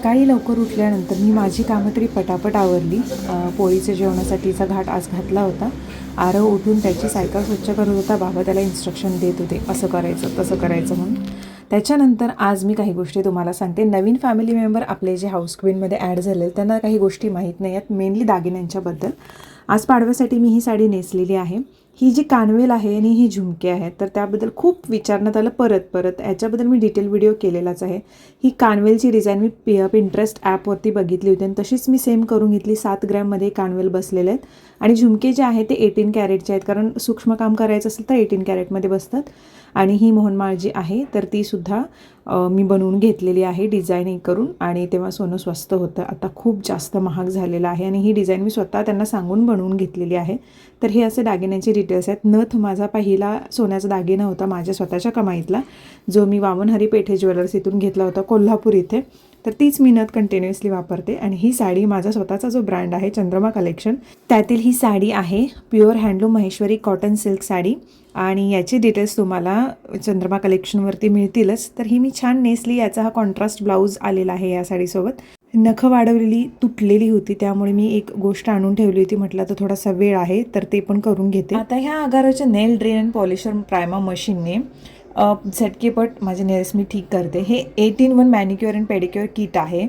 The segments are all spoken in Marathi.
सकाळी लवकर उठल्यानंतर मी माझी कामं तरी पटापट आवरली. पोळीच्या जेवणासाठीचा घाट आज घातला होता. आरव उठून त्याची सायकल स्वच्छ करत होता. बाबा त्याला इन्स्ट्रक्शन देत होते. असं करायचं तसं करायचं म्हणून. त्याच्यानंतर आज मी काही गोष्टी तुम्हाला सांगते. नवीन फॅमिली मेंबर आपले जे हाऊस क्वीनमध्ये ॲड झाले त्यांना काही गोष्टी माहीत नाही आहेत मेनली दागिन्यांच्याबद्दल. आज पाडव्यासाठी मी ही साडी नेसलेली आहे. ही जी कानवेल आहे आणि ही झुमके आहेत तर त्याबद्दल खूप विचारण्यात आलं परत परत. याच्याबद्दल मी डिटेल व्हिडिओ केलेलाच आहे. ही कानवेलची डिझाईन मी पि पिंटरेस्ट ॲपवरती बघितली होती आणि तशीच मी सेम करून घेतली. सात ग्रॅममध्ये कानवेल बसलेले आहेत. आणि झुमके जे आहे ते एटीन कॅरेटचे आहेत. कारण सूक्ष्म काम करायचं असेल तर एटीन कॅरेटमध्ये बसतात. आणि ही मोहनमाळ जी आहे तर तीसुद्धा मी बनवून घेतलेली आहे डिझाईनिंग करून. आणि तेव्हा सोनं स्वस्त होतं. आता खूप जास्त महाग झालेलं आहे. आणि ही डिझाईन मी स्वतः त्यांना सांगून बनवून घेतलेली आहे. तर हे असे दागिन्यांचे डिटेल्स आहेत. नथ माझा पहिला सोन्याचा दागिना होता माझ्या स्वतःच्या कमाईतला जो मी वामनहरी पेठे ज्वेलर्स इथून घेतला होता कोल्हापूर इथे. तर तीच मी नथ कंटिन्युअसली वापरते. आणि ही साडी माझा स्वतःचा जो ब्रँड आहे चंद्रमा कलेक्शन त्यातील ही साडी आहे pure handloom Maheshwari cotton silk sari. आणि याची डिटेल्स तुम्हाला चंद्रमा कलेक्शनवरती मिळतीलच. तर ही मी छान नेसली याचा हा कॉन्ट्रास्ट ब्लाऊज आलेला आहे या साडीसोबत. नखं वाढवलेली तुटलेली होती त्यामुळे मी एक गोष्ट आणून ठेवली होती. म्हटलं तर थोडासा वेळ आहे तर ते पण करून घेते. आता ह्या आगाराच्या nail drill and polisher Prima मशीनने झटकेपट माझे नेल्स मी ठीक करते. हे eight in one manicure and pedicure kit आहे.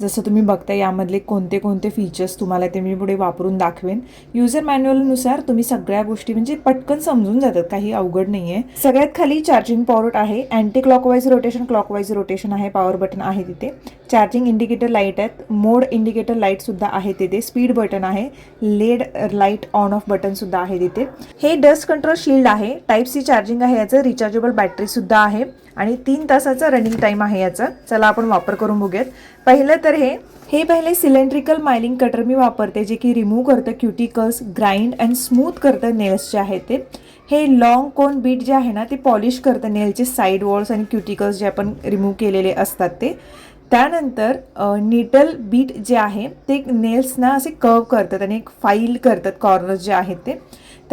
जसं तुम्ही बघता यामधले कोणते कोणते फीचर्स तुम्हाला ते मी पुढे वापरून दाखवेन. युजर मॅन्युअलनुसार तुम्ही सगळ्या गोष्टी म्हणजे पटकन समजून जातात काही अवघड नाही आहे सगळ्यात खाली चार्जिंग पॉर्ट आहे anti clockwise rotation clockwise rotation आहे पॉवर बटन आहे तिथे. चार्जिंग इंडिकेटर लाइट आहेत मोड इंडिकेटर लाईटसुद्धा आहे तिथे. स्पीड बटन आहे लेड लाइट ऑन ऑफ बटनसुद्धा आहे तिथे. हे डस्ट कंट्रोल शिल्ड आहे टाईप सी चार्जिंग आहे याचं रिचार्जेबल बॅटरीसुद्धा आहे. आणि तीन तासाचा रनिंग टाईम आहे याचा. चला आपण वापर करून बघूयात. पहिलं तर हे हे पहिले सिलेंड्रिकल मायलिंग कटर मी वापरते जे की रिमूव्ह करतं क्युटिकल्स ग्राइंड अँड स्मूथ करतं नेल्स जे आहे ते. हे लॉंग कोन बीट जे आहे ना ते पॉलिश करतं नेलचे साईड वॉल्स आणि क्युटिकल्स जे आपण रिमूव्ह केलेले असतात ते. त्यानंतर निटल बीट जे आहे ते नेल्सना असे कर्व करतात आणि एक फाईल करतात कॉर्नर्स जे आहेत ते.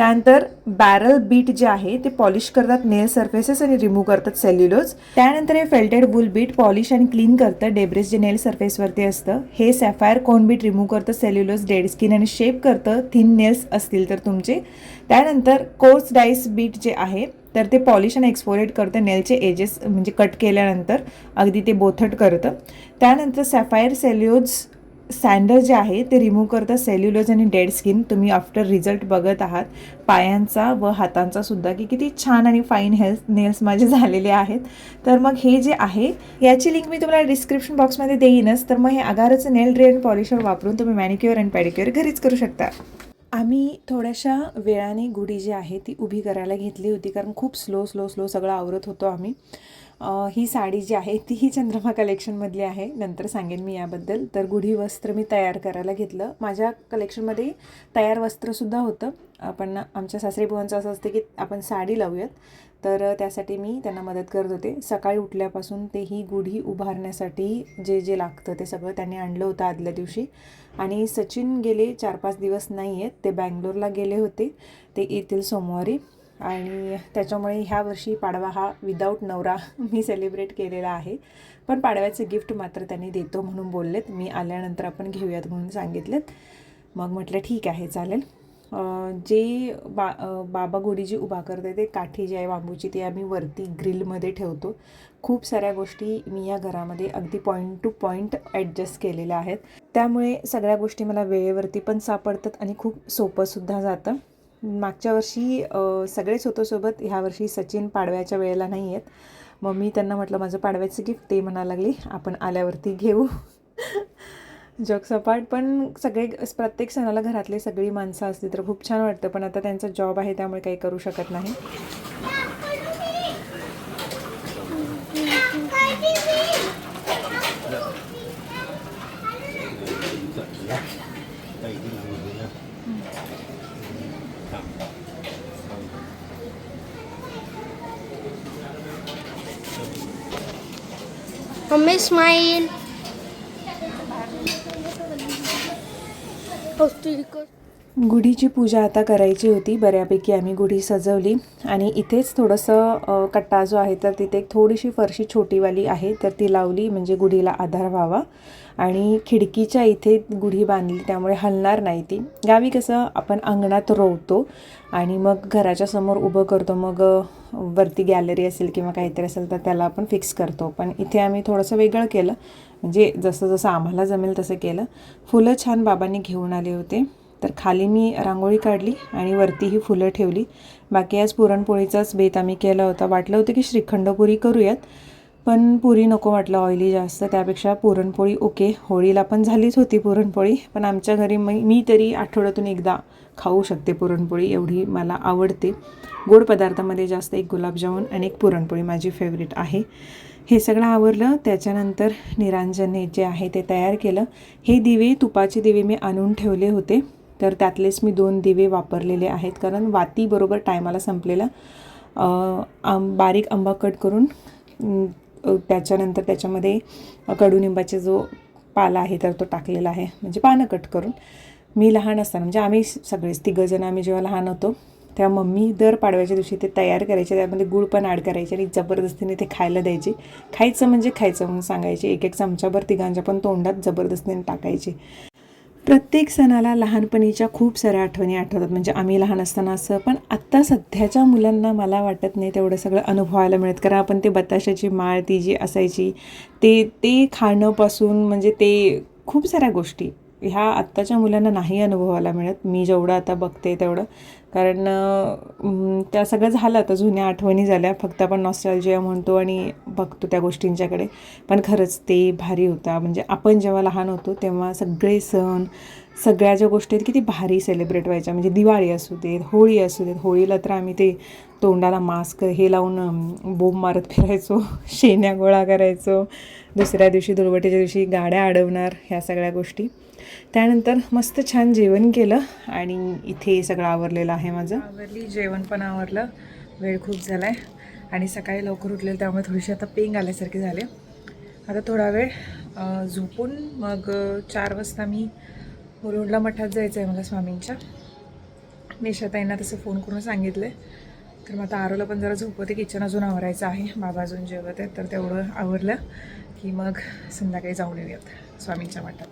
त्यानंतर बॅरल बीट जे आहे ते पॉलिश करतात नेल सर्फेसेस आणि रिमूव्ह करतात सेल्युलोज त्यानंतर हे फेल्टेड वूल बीट पॉलिश आणि क्लीन करतं डेब्रेस जे नेल सर्फेसवरती असतं हे सॅफायर कोन बीट रिमूव्ह करतं सेल्युलोज डेड स्किन आणि शेप करतं थिन नेल्स असतील तर तुमचे. त्यानंतर कोर्स डाईस बीट जे आहे तर ते पॉलिश आणि एक्सपोरेट करतं नेलचे एजेस म्हणजे कट केल्यानंतर अगदी ते बोथट करतं. त्यानंतर सॅफायर सेल्युलोज सँडल जे आहे ते रिमूव्ह करतं सेल्युलोज आणि डेड स्किन तुम्ही आफ्टर रिझल्ट बघत आहात. पायांचा व हातांचा सुद्धा की किती छान आणि फाईन हेल्थ नेल्स माझे झालेले आहेत. तर मग हे जे आहे याची लिंक मी तुम्हाला डिस्क्रिप्शन बॉक्समध्ये देईनच. तर मग हे अगाराचं नेल ड्रेन पॉलिशर वापरून तुम्ही मॅनिक्युअर अँड पॅडिक्युअर घरीच करू शकता. आम्ही थोड्याशा वेळाने गुढी जी आहे ती उभी करायला घेतली होती. कारण खूप स्लो स्लो स्लो सगळं आवरत होतो आम्ही. ही साडी जी आहे तीही चंद्रमा कलेक्शनमधली आहे. नंतर सांगेन मी याबद्दल. तर गुढी वस्त्र मी तयार करायला घेतलं. माझ्या कलेक्शनमध्ये तयार वस्त्रसुद्धा होतं. आपण आमच्या सासरी बुवांचं असं असतं की आपण साडी लावूयात. तर त्यासाठी मी त्यांना मदत करत होते. सकाळी उठल्यापासून ते ही गुढी उभारण्यासाठी जे जे लागतं ते सगळं त्यांनी आणलं होतं आदल्या दिवशी. आणि सचिन गेले चार पाच दिवस नाही आहेत ते बँगलोरला गेले होते. ते येतील सोमवारी. आणि त्याच्यामुळे ह्या वर्षी पाडवा हा विदाऊट नवरा मी सेलिब्रेट केलेला आहे. पण पाडव्याचं गिफ्ट मात्र त्यांनी देतो म्हणून बोललेत. मी आल्यानंतर आपण घेऊयात म्हणून सांगितलेत. मग म्हटलं ठीक आहे चालेल. जे बा बाबा गुढी जी उभा करते ते काठी जी आहे बांबूची ती आम्ही वरती ग्रिलमध्ये ठेवतो. खूप साऱ्या गोष्टी मी या घरामध्ये अगदी पॉईंट टू पॉईंट ॲडजस्ट केलेल्या आहेत. त्यामुळे सगळ्या गोष्टी मला वेळेवरती पण सापडतात आणि खूप सोपंसुद्धा जातं. मागच्या वर्षी सगळेच होतो सोबत. ह्या वर्षी सचिन पाडव्याच्या वेळेला नाही आहेत मग मी त्यांना म्हटलं माझं पाडव्याचं गिफ्ट ते म्हणायला लागली. आपण आल्यावरती घेऊ. जग सपाट पण सगळे प्रत्येक सणाला घरातले सगळी माणसं असली तर खूप छान वाटतं. पण आता त्यांचा जॉब आहे त्यामुळे काही करू शकत नाही. मम्मी स्माईल गुढीची पूजा आता करायची होती. बऱ्यापैकी आम्ही गुढी सजवली आणि इथेच थोडंसं कट्टा जो आहे तर तिथे एक थोडीशी फरशी छोटीवाली आहे तर ती लावली म्हणजे गुढीला आधार व्हावा. आणि खिडकीच्या इथे गुढी बांधली त्यामुळे हलणार नाही ती. गावी कसं आपण अंगणात रोवतो आणि मग घराच्या समोर उभं करतो. मग वरती गॅलरी असेल किंवा काहीतरी असेल तर त्याला आपण फिक्स करतो. पण इथे आम्ही थोडंसं वेगळं केलं. म्हणजे जसं जसं आम्हाला जमेल तसं केलं. फुलं छान बाबांनी घेऊन आले होते. तर खाली मी रांगोळी काढली आणि वरती ही फुलं ठेवली. बाकी आज पुरणपोळीचाच बेत आम्ही केला होता. वाटलं होतं की श्रीखंड पुरी करूयात पण पुरी नको वाटलं ऑइली जास्त. त्यापेक्षा पुरणपोळी ओके होळीला पण झालीच होती पुरणपोळी पण आमच्या घरी मी मी तरी आठवड्यातून एकदा खाऊ शकते पुरणपोळी एवढी मला आवडते. गोड पदार्थामध्ये जास्त एक गुलाबजामुन आणि एक पुरणपोळी माझी फेवरेट आहे. हे सगळं आवरलं त्याच्यानंतर निरांजन हे जे आहे ते तयार केलं. हे दिवे तुपाचे दिवे मी आणून ठेवले होते. तर त्यातलेच मी दोन दिवे वापरलेले आहेत. कारण वातीबरोबर टायमाला संपलेला. अं, आम बारीक आंबा कट करून त्याच्यानंतर त्याच्यामध्ये कडुनिंबाचे जो पाला आहे तर तो टाकलेला आहे. म्हणजे पानं कट करून. मी लहान असताना म्हणजे आम्ही सगळेच तिघंजण आम्ही जेव्हा लहान होतो तेव्हा मम्मी दर पाडव्याच्या दिवशी ते तयार करायचे त्यामध्ये गुळ पण ॲड करायचे आणि जबरदस्तीने ते खायला द्यायचे. खायचं म्हणजे खायचं म्हणून सांगायचे. एक एक चमच्याभर तिघांच्या पण तोंडात जबरदस्तीने टाकायचे. प्रत्येक सणाला लहानपणीच्या खूप साऱ्या आठवणी आठवतात. म्हणजे आम्ही लहान असताना असं पण आत्ता सध्याच्या मुलांना मला वाटत नाही तेवढं सगळं अनुभवायला मिळत. कारण आपण ते बताशाची माळ ती जी असायची ते ते खाणंपासून म्हणजे ते खूप साऱ्या गोष्टी ह्या आत्ताच्या मुलांना नाही अनुभवायला मिळत. मी जेवढं आता बघते तेवढं. कारण त्या सगळं झालं आता जुन्या आठवणी झाल्या. फक्त आपण नॉस्टॅल्जिया म्हणतो आणि बघतो त्या गोष्टींच्याकडे. पण खरंच ते भारी होता. म्हणजे आपण जेव्हा लहान होतो तेव्हा सगळे सण सगळ्या ज्या गोष्टी आहेत किती भारी सेलिब्रेट व्हायच्या. म्हणजे दिवाळी असू देत होळी असू देत होळीला तर आम्ही ते तोंडाला मास्क हे लावून बोंब मारत फिरायचो शेण्या गोळा करायचो. दुसऱ्या दिवशी दुर्वटीच्या दिवशी गाड्या अडवणार ह्या सगळ्या गोष्टी. त्यानंतर मस्त छान जेवण केलं आणि इथे सगळं आवरलेलं आहे माझं. आवरली जेवण पण आवरलं. वेळ खूप झाला आहे आणि सकाळी लवकर उठलेलं त्यामुळे थोडीशी आता पेंग आल्यासारखे झाले. आता थोडा वेळ झोपून मग चार वाजता मी मुरुडला मठात जायचं आहे मला स्वामींच्या. निशाताईंना तसं फोन करून सांगितलं आहे तर मग आता आरोला पण जरा झोपवते किचन अजून आवरायचं आहे. बाबा अजून जेवत आहेत तर तेवढं आवरलं की मग संध्याकाळी जाऊन येऊयात स्वामींच्या मठात.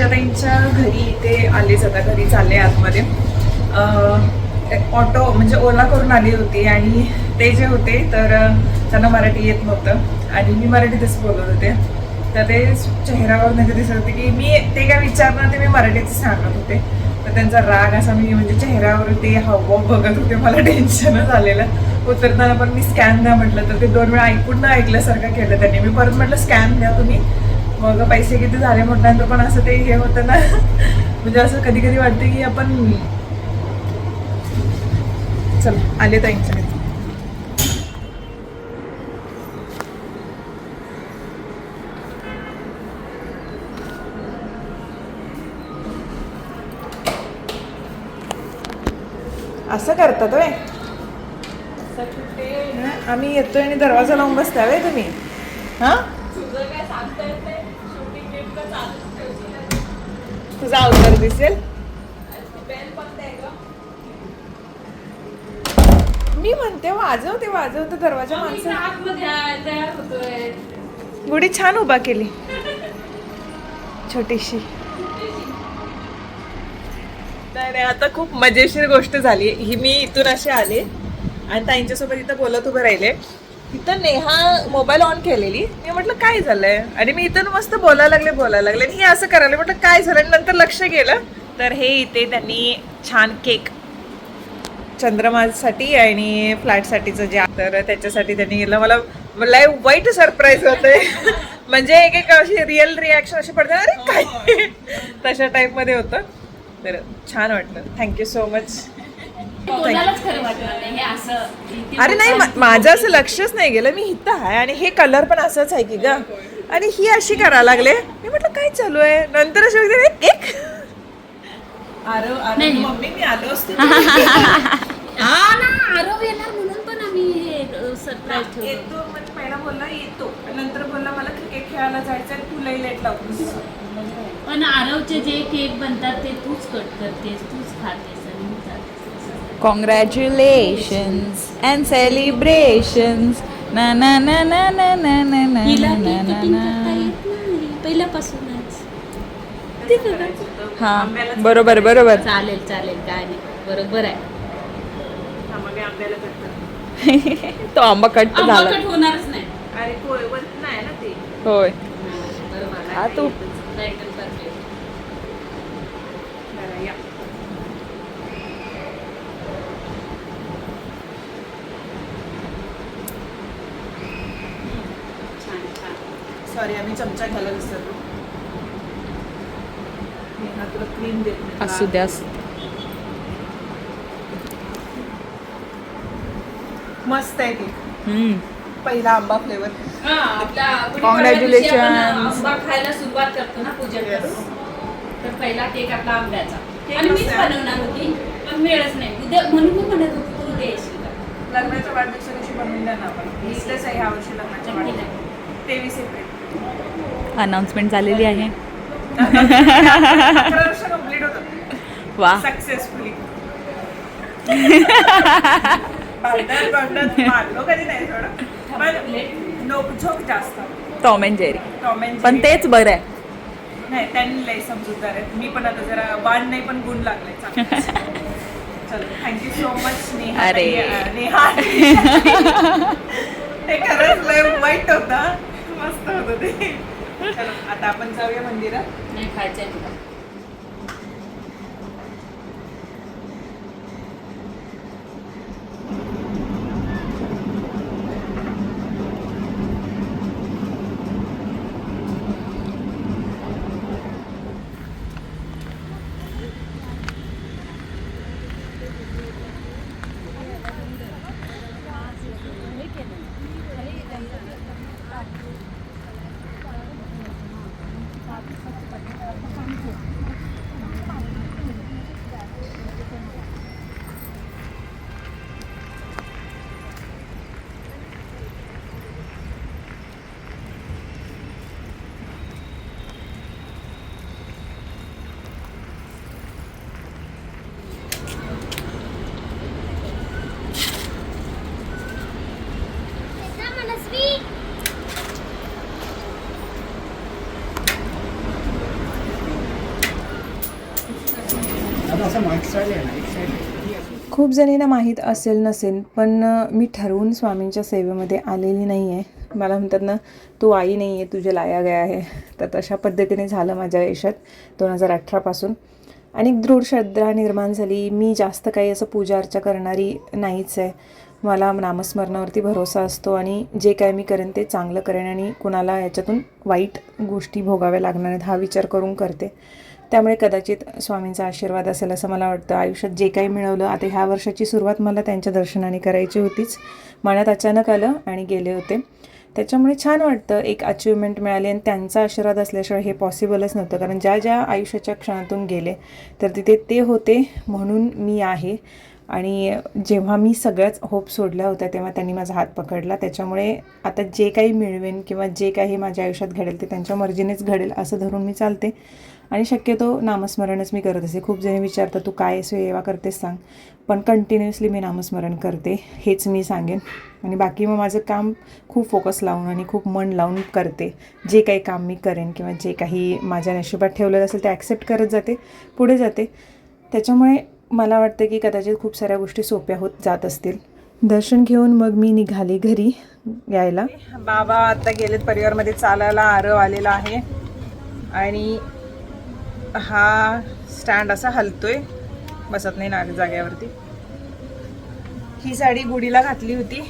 ताईंच्या घरी ते आले जाता घरी चालले आतमध्ये. ऑटो म्हणजे ओला करून आली होती आणि ते जे होते तर त्यांना मराठी येत नव्हतं. आणि मी मराठीतच बोलत होते. तर ते चेहऱ्यावर म्हणजे दिसत होते की मी ते काय विचारणार ते मी मराठीतच सांगत होते. तर त्यांचा राग असा मी म्हणजे चेहऱ्यावर ते हावभाव बघत होते. मला टेन्शनच आलेलं. उतरताना पण मी स्कॅन द्या म्हटलं तर ते दोन वेळा ऐकून न ऐकल्यासारखं केलं त्यांनी. मी परत म्हटलं स्कॅन द्या तुम्ही. मग पैसे किती झाले? म्हटल्यानंतर पण असं ते हे होतं ना. म्हणजे असं कधी कधी वाटतं की आपण चल आले घरी असं करतात हं? आम्ही येतोय आणि दरवाजा लावून बसता होय तुम्ही. हा? तुझा अवतार दिसेल. मी म्हणते वाजव ते वाजव तर दरवाजा माणसं गुढी छान उभा केली. छोटीशी. नाही आता खूप मजेशीर गोष्ट झाली. ही मी इथून असे आले आणि ताईंच्यासोबत इथं बोलत उभं राहिले. इथं नेहा मोबाईल ऑन केलेली. मी म्हटलं काय झालंय? आणि मी इथं मस्त बोलायला लागले बोलायला लागले. आणि हे असं करायला म्हटलं काय झालं? आणि नंतर लक्ष गेलं. तर हे इथे त्यांनी छान केक चंद्रमासाठी आणि फ्लॅटसाठीचं जे तर त्याच्यासाठी त्यांनी गेलं. मला मला वाईट सरप्राईज होते म्हणजे एक एक अशी रिअल रिॲक्शन अशी पडते अरे काय? तशा टाईपमध्ये होतं. तर छान वाटलं. थँक्यू सो मच हे अरे नाही माझं असं लक्षच नाही गेलं. मी इथं आहे आणि हे कलर पण असंच आहे की ग. आणि ही अशी करायला लागले. मी म्हटलं काय चालू आहे? नंतर अशी बघते केक अरे अरे मम्मी मी आलो असतो. हा ना आरव येणार म्हणून पण आम्ही हे सरप्राईज ठेवलं. येतो म्हणजे पहिला बोलला येतो. नंतर बोलला मला क्रिकेट खेळायला जायचं आहे तू लई लेट लावतोस पण आरवचे जे केक बनतात ते तूच कट करतेस तूच खातेस आणि मी जाते. कॉंग्रॅच्युलेशन्स अँड सेलिब्रेशन्स ना ना ना ना ना ना ना ना हिला ना केक ना कटिंग ना येत नाही. पहिल्यापासूनच. ते बघा. हा बरोबर बरोबर. चालेल चालेल काय नाही. बरोबर आहे. आंब्याला करतात. तो आंबा कट झाला. आंबट होणारच नाही. अरे कोळवत नाही ना ते. होय. बरोबर हा तू. एकदम perfect. बरं, या. छान छान. सॉरी आम्ही चमचा घ्यायला विसरलो नेहा तुला क्रीम देते असू द्या. मस्त आहे ते. हम्म. पहिला आंबा फ्लेवर हा, आपण आंबा खायला सुरुवात करतो ना पूजा तर पहिला केक आपला आंब्याचा. आणि मीच? बनवणार होती पण वेळच नाही. उद्या म्हणून मी म्हणत होती तू उद्या येशील लग्नाच्या वाढदिवसा दिवशी बनवून द्या ना आपण इथलंच आहे ह्या वर्षी लग्नाच्या वाढदिवस तेवीस एप्रिल. अनाउन्समेंट झालेली आहे. वा. सक्सेसफुली टॉम अँड जेरी पण. तेच बरं आहे. नाही त्यांनी लय समजूतदार आहेत. मी पण आता जरा वाढ नाही पण गुण लागले चांगले. चलो थँक्यू सो मच नेहा अरे. नेहा ते खरंच लय वाईट होता. मस्त होतं ते. चलो आता आपण जाऊया मंदिरात. नाही खायचंय तुला खूप जणींना माहीत असेल नसेल पण मी ठरवून स्वामींच्या सेवेमध्ये आलेली नाही आहे मला म्हणतात ना तू आई नाही आहे तुझे लाया गया आहे. तर तशा पद्धतीने झालं माझ्या आयुष्यात दोन हजार अठरापासून आणि दृढ श्रद्धा निर्माण झाली. मी जास्त काही असं पूजा अर्चा करणारी नाहीच आहे. मला नामस्मरणावरती भरोसा असतो आणि जे काय मी करेन ते चांगलं करेन आणि कुणाला याच्यातून वाईट गोष्टी भोगाव्या लागणार आहेत हा विचार करून करते. त्यामुळे कदाचित स्वामींचा आशीर्वाद असेल असं मला वाटतं. आयुष्यात जे काही मिळवलं आता ह्या वर्षाची सुरुवात मला त्यांच्या दर्शनाने करायची होतीच. मनात अचानक आलं आणि गेले होते. त्याच्यामुळे छान वाटतं एक अचिव्हमेंट मिळाली आणि त्यांचा आशीर्वाद असल्याशिवाय हे पॉसिबलच नव्हतं. कारण ज्या ज्या आयुष्याच्या क्षणातून गेले तर तिथे ते होते म्हणून मी आहे. आणि जेव्हा मी सगळ्याच होप सोडल्या होत्या तेव्हा त्यांनी माझा हात पकडला. त्याच्यामुळे आता जे काही मिळवेन किंवा जे काही माझ्या आयुष्यात घडेल ते त्यांच्या मर्जीनेच घडेल असं धरून मी चालते. आणि शक्यतो नामस्मरणच मी करत असे खूप जणी विचारतात तू काय सेवा करतेस सांग. पण कंटिन्युअसली मी नामस्मरण करते हेच मी सांगेन. आणि बाकी मग माझं काम खूप फोकस लावून आणि खूप मन लावून करते. जे काही काम मी करेन किंवा जे काही माझ्या नशिबात ठेवलेलं असेल ते ॲक्सेप्ट करत जाते पुढे जाते. त्याच्यामुळे मला वाटतं की कदाचित खूप साऱ्या गोष्टी सोप्या होत जात असतील. दर्शन घेऊन मग मी निघाले घरी यायला. बाबा आता गेलेत परिवारमध्ये चालायला आरव आलेला आहे. आणि हा स्टँड असा हलतोय. बसत नाही ना जाग्यावरती ही साडी गुढीला घातली होती.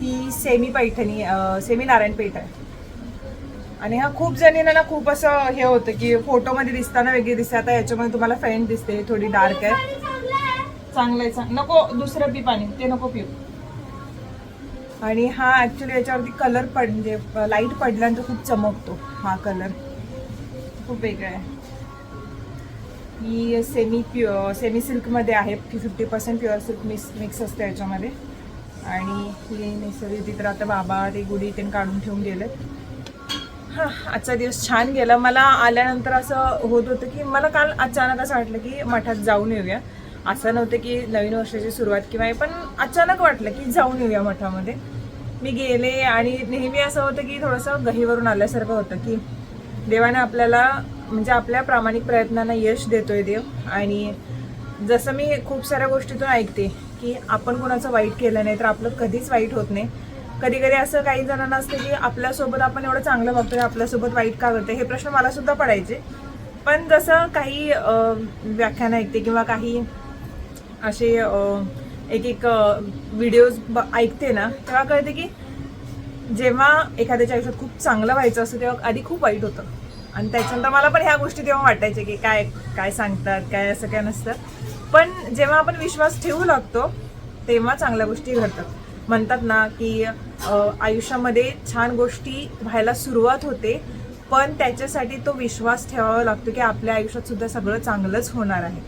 ही सेमी पैठणी सेमी नारायण पेठ आहे. आणि हा खूप जणींना ना खूप असं हे होतं की फोटोमध्ये दिसताना वेगळी दिसते. आता याच्यामध्ये तुम्हाला फेंट दिसते थोडी डार्क आहे. चांगलं आहे चांग नको दुसरं पी पाणी ते नको पिऊ. आणि हा ॲक्च्युली याच्यावरती कलर पड म्हणजे लाइट पडल्यानंतर खूप चमकतो हा कलर खूप वेगळा आहे. ही सेमी प्युअर सेमी सिल्कमध्ये आहे fifty percent pure silk mix mix असते याच्यामध्ये. आणि ही निसर्ग तर आता बाबा ते गुढी ते काढून ठेवून गेले हां आजचा दिवस छान गेला. मला आल्यानंतर असं होत होतं की मला काल अचानक असं वाटलं की मठात जाऊन येऊया. असं नव्हतं की नवीन वर्षाची सुरुवात किंवा पण अचानक वाटलं की जाऊन येऊया मठामध्ये. मी गेले आणि नेहमी असं होतं की थोडंसं गहीवरून आल्यासारखं होतं की देवाने आपल्याला म्हणजे आपल्या प्रामाणिक प्रयत्नांना यश देतोय देव. आणि जसं मी खूप साऱ्या गोष्टीतून ऐकते की आपण कोणाचं वाईट केलं नाही तर आपलं कधीच वाईट होत नाही. कधी कधी असं काही जणांना असतं की आपल्यासोबत आपण एवढं चांगलं बघतोय आपल्यासोबत वाईट का करतोय हे प्रश्न मला सुद्धा पडायचे. पण जसं काही व्याख्यानं व्याख्यान ऐकते किंवा काही असे एक एक व्हिडिओज ऐकते ना तेव्हा कळते की जेव्हा एखाद्याच्या आयुष्यात खूप चांगलं व्हायचं असतं तेव्हा आधी खूप वाईट होतं. आणि त्याच्यानंतर मला पण ह्या गोष्टी तेव्हा वाटायच्या की काय काय सांगतात काय असं काय नसतं. पण जेव्हा आपण विश्वास ठेवू लागतो तेव्हा चांगल्या गोष्टी घडतात. म्हणतात ना की आयुष्यामध्ये छान गोष्टी व्हायला सुरुवात होते पण त्याच्यासाठी तो विश्वास ठेवावा लागतो की आपल्या आयुष्यात सुद्धा सगळं चांगलंच होणार आहे.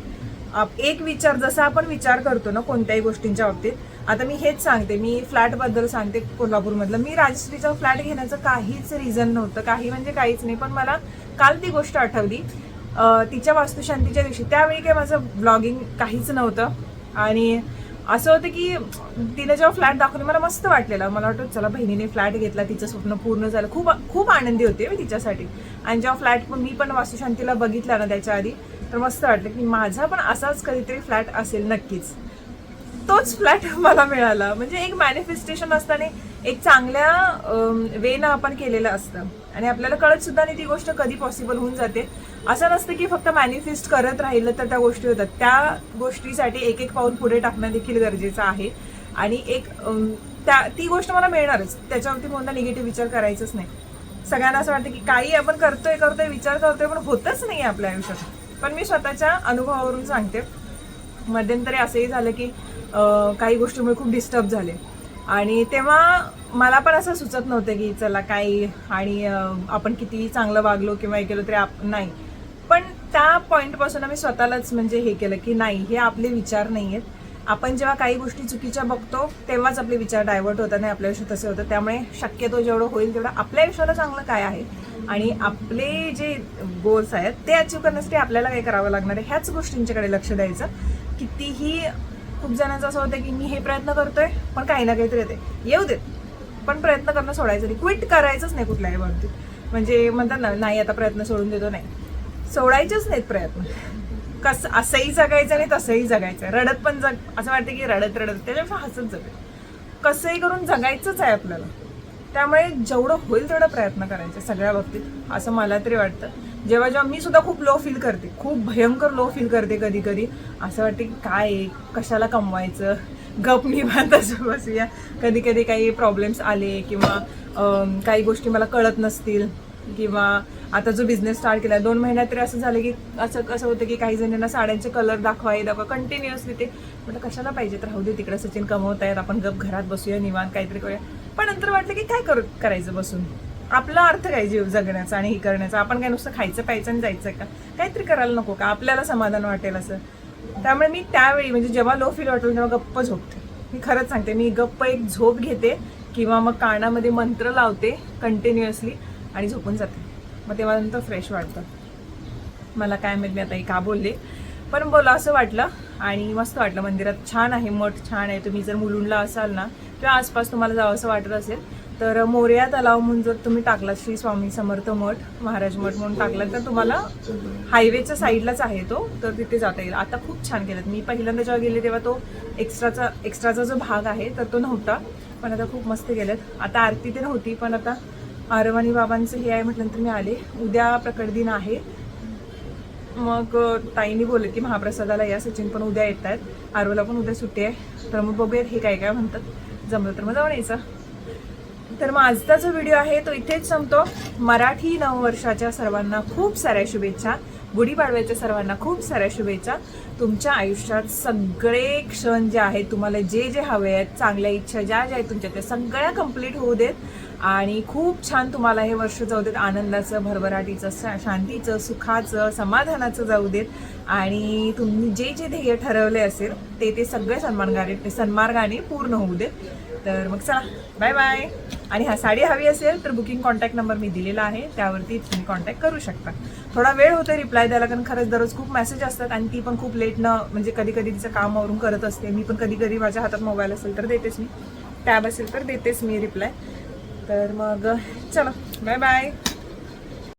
आप- एक विचार जसा आपण विचार करतो ना कोणत्याही गोष्टींच्या बाबतीत आता मी हेच सांगते मी फ्लॅटबद्दल सांगते कोल्हापूरमधलं. मी राजश्रीचा फ्लॅट घेण्याचं काहीच रिझन नव्हतं काही म्हणजे काहीच नाही पण मला काल ती गोष्ट आठवली. तिच्या वास्तुशांतीच्या दिवशी त्यावेळी काही माझं ब्लॉगिंग काहीच नव्हतं. आणि असं होतं की तिने जेव्हा फ्लॅट दाखवले मला मस्त वाटलेलं. मला वाटतं चला बहिणीने फ्लॅट घेतला तिचं स्वप्न पूर्ण झालं. खूप खूप आनंदी होते मी तिच्यासाठी. आणि जेव्हा फ्लॅट मी पण वास्तुशांतीला बघितला ना त्याच्या आधी तर मस्त वाटलं की माझा पण असाच कधीतरी फ्लॅट असेल नक्कीच. तोच फ्लॅट मला मिळाला. म्हणजे एक मॅनिफेस्टेशन असताना एक चांगल्या वेनं आपण केलेलं असतं. आणि आपल्याला कळत सुद्धा नाही ती गोष्ट कधी पॉसिबल होऊन जाते. असं नसतं की फक्त मॅनिफेस्ट करत राहिलं तर त्या गोष्टी होतात. त्या गोष्टीसाठी एक एक पाऊल पुढे टाकणं देखील गरजेचं आहे. आणि एक त्या ती गोष्ट मला मिळणारच. त्याच्यावरती कोणता निगेटिव्ह विचार करायचाच नाही. सगळ्यांना असं वाटतं की काही आपण करतोय करतोय विचार करतोय पण होतच नाही आपल्या आयुष्यात. पण मी स्वतःच्या अनुभवावरून सांगते. मध्यंतरी असंही झालं की काही गोष्टीमुळे खूप डिस्टर्ब झाले. आणि तेव्हा मला पण असं सुचत नव्हतं की चला काही आणि आपण किती चांगलं वागलो किंवा हे केलं तरी आप नाही. त्या पॉईंटपासून आम्ही स्वतःलाच म्हणजे हे केलं की नाही हे आपले विचार नाही आहेत आपण जेव्हा काही गोष्टी चुकीच्या बघतो तेव्हाच आपले विचार डायव्हर्ट होतात नाही आपल्या आयुष्यात तसे होतं त्यामुळे शक्यतो जेवढं होईल तेवढं आपल्या आयुष्याला चांगलं काय आहे आणि आपले जे गोल्स आहेत ते अचीव करण्यासाठी आपल्याला काय करावं लागणार आहे ह्याच गोष्टींच्याकडे लक्ष द्यायचं. कितीही खूप जणांचं असं होतं की मी हे प्रयत्न करतोय पण काही ना काहीतरी येते. येऊ देत पण प्रयत्न करणं सोडायचं नाही. क्विट करायचंच नाही कुठल्याही बाबतीत. म्हणजे म्हणतात ना नाही आता प्रयत्न सोडून देतो नाही. सोडायचेच नाहीत प्रयत्न. कसं असंही जगायचं आणि तसंही जगायचं. रडत पण जग असं वाटतं की रडत रडत त्याच्यापेक्षा हसत जगेल. कसंही करून जगायचंच आहे आपल्याला. त्यामुळे जेवढं होईल तेवढं प्रयत्न करायचे सगळ्या बाबतीत असं मला तरी वाटतं. जेव्हा जेव्हा मी सुद्धा खूप लो फील करते खूप भयंकर लो फील करते कधी कधी असं वाटते की काय कशाला कमवायचं? गप निवांत बसूया. कधी कधी काही प्रॉब्लेम्स आले किंवा काही गोष्टी मला कळत नसतील. किंवा आता जो बिझनेस स्टार्ट केला दोन महिन्यात तरी असं झालं की असं कसं होतं की काही जणांना साड्यांचे कलर दाखवा हे दाखवा कंटिन्युअसली ते म्हटलं कशाला पाहिजे? तर राहू दे तिकडे सचिन कमवत आहेत आपण गप घरात बसूया निवांत काहीतरी करूया. पण नंतर वाटलं की काय करू करायचं बसून? आपला अर्थ काय जीव जगण्याचा आणि हे करण्याचा? आपण काय नुसतं खायचं प्यायचं आणि जायचं का? काहीतरी करायला नको का? आपल्याला समाधान वाटेल असं. त्यामुळे मी त्यावेळी म्हणजे जेव्हा लो फील वाटेल तेव्हा गप्प झोपते. मी खरंच सांगते मी गप्प एक झोप घेते किंवा मग कानामध्ये मंत्र लावते कंटिन्युअसली आणि झोपून जाते. मग तेव्हा नंतर फ्रेश वाटतं. मला काय माहीत मी आता का बोलले. पण बोला असं वाटलं आणि मस्त वाटलं. मंदिरात छान आहे मठ छान आहे. तुम्ही जर मुलुंडला असाल ना किंवा आसपास तुम्हाला जावं असं वाटत असेल तर मोरया तलाव म्हणून जर तुम्ही टाकलात श्री स्वामी समर्थ मठ महाराज मठ म्हणून टाकलात तर तुम्हाला हायवेच्या साईडलाच आहे तो. तर तिथे जाता येईल. आता खूप छान केलं मी पहिल्यांदा जेव्हा गेले तेव्हा तो एक्स्ट्राचा एक्स्ट्राचा जो भाग आहे तर तो नव्हता. पण आता खूप मस्त गेलेत आता आरती ते नव्हती पण आता आरवानी बाबांचं हे आहे म्हटल्यानंतर मी आले. उद्या प्रकट दिन आहे. मग ताईंनी बोलले की महाप्रसादाला या सचिन पण उद्या येत आहेत. आरवला पण उद्या सुट्टी आहे. तर मग बघूयात हे काय काय म्हणतात. जमलं तर मग जाऊन यायचं. तर मग आजचा जो व्हिडिओ आहे तो इथेच संपतो. मराठी नववर्षाच्या सर्वांना खूप साऱ्या शुभेच्छा. गुढीपाडव्याच्या सर्वांना खूप साऱ्या शुभेच्छा. तुमच्या आयुष्यात सगळे क्षण जे आहेत तुम्हाला जे जे हवे आहेत चांगल्या इच्छा ज्या ज्या आहेत तुमच्या त्या सगळ्या कंप्लीट होऊ देत. आणि खूप छान तुम्हाला हे वर्ष जाऊ देत. आनंदाचं भरभराटीचं शांतीचं सुखाचं समाधानाचं जाऊ देत. आणि तुम्ही जे जे ध्येय ठरवले असेल ते ते सगळे सन्मानगारे सन्मार्गाने पूर्ण होऊ देत. तर मग चला बाय बाय आणि हा साडी हवी असेल तर बुकिंग कॉन्टॅक्ट नंबर मी दिलेला आहे. त्यावरती तुम्ही कॉन्टॅक्ट करू शकता. थोडा वेळ होतो रिप्लाय द्यायला कारण खरंच दररोज खूप मेसेज असतात आणि ती पण खूप लेटनं म्हणजे कधी कधी तिचं कामावरून करत असते. मी पण कधी कधी माझ्या हातात मोबाईल असेल तर देतेच मी. टॅब असेल तर देतेच मी रिप्लाय तर मग चला. Bye bye